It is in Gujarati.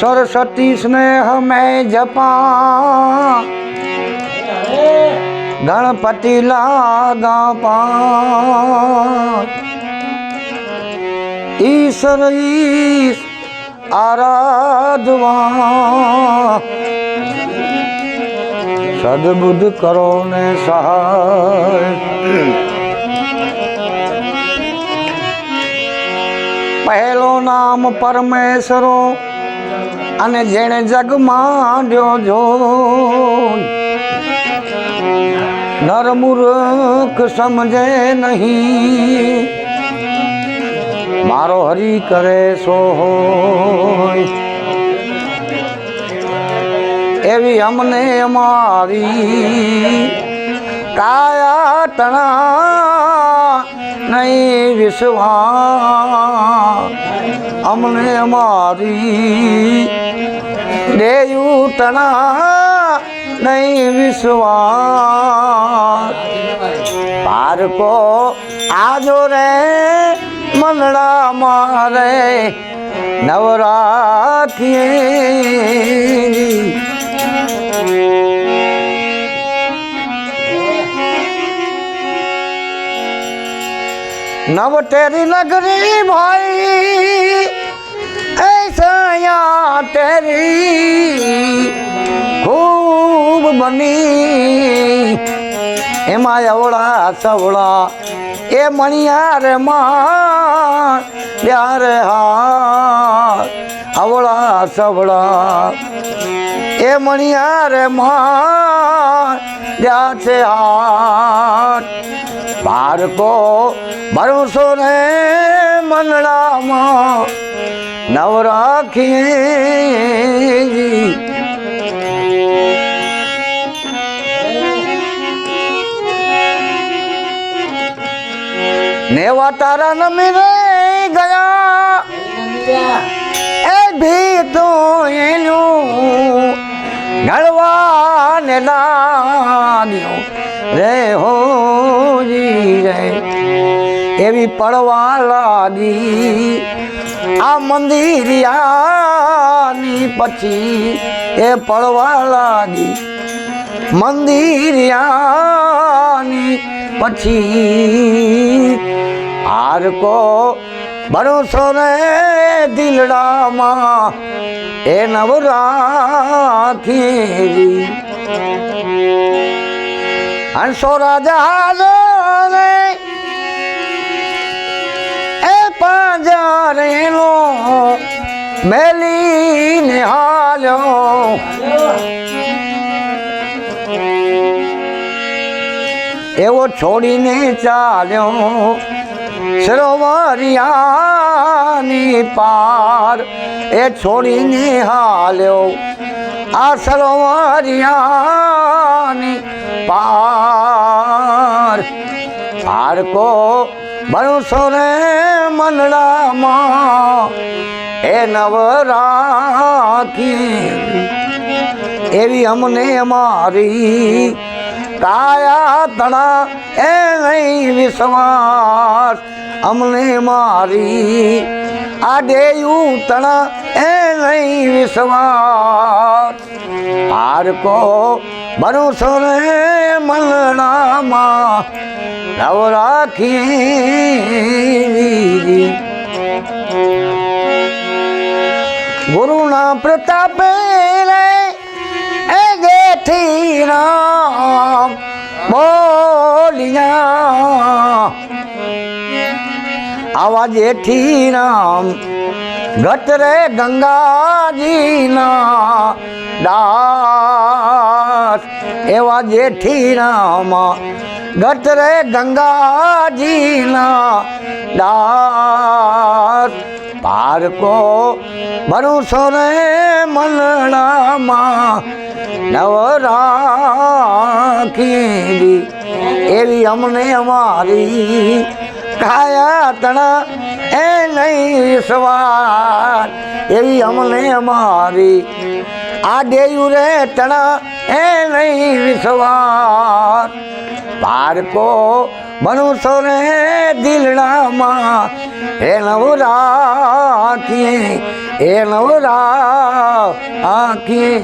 સરસ્વતી સ્નેહ મેં જપા. ગણપતિ લાગા પા ઈશ્વર ઈશ આરાધવા. સદબુદ્ધ કરો ને સહાય. પહેલો નામ પરમેશ્વરો અને જેણે જગમાં જો નર મૂર્ખ સમજે નહીં. મારો હરી કરે સો એવી અમને અમારી કાયા તણા નહીં વિશ્વા અમને અમારી દેયું તણા નહીં વિશ્વાસ. પારકો આજો રે મનડા મારે નવરાત્રી નવ તેરી નગરી ભાઈ ऐसा तेरी खूब બની. એમાં અવળા સવળા એ મણિયારમાં યાર હા અવળા સવળા એ મણિયારમાં યા છે હાથ બાળકો ભરોસો ને મનડામાં નવ રાખીએ નેવા તારા નમી રે ગયા. એ ભી તો એનું ઘડવા ને લાગ્યો. રે હોજી રે. એવી પડવા લાગી. આ મંદિરિયાની પછી એ પડવા લાગી. મંદિરિયાની પછી હારકો ભરોસો ને દિલડામાં એ નવરાખી હંસો રાજા પાંજરેલો મેલી હાલ્યો. એવો છોડીને ચાલ્યો, સરોવરિયાની પાર. એ છોડીને હાલ્યો, આ સરોવરિયાની પાર. પારકો ભરોસો રે મનડામાં એ નવરાખી એવી અમને મારી કાયા તણા એ નહીં વિશ્વાસ. અમને મારી આ દેયું તણા એ નહીં વિશ્વાસ. આર ભરોસો રે મલડામાં નવ રાખી. ગુરુના પ્રતાપે એ જેઠી રામ બોલિયા. આવા જેઠી રામ ઘટ રે ગંગાજીના દાસ એવા જેઠી રામ ગત રે ગંગાજીના દાર. પારકો ભરોસો રે મલણામાં નવરાખી એવી અમને અમારી કાયા તણા એ નહીં સવાર. એવી અમને અમારી આ દેયું રે તણા એ નહીં વિશ્વાસ. પારકો મનુષ્ય રે દિલડામાં એ નવ રાખીએ એ આખી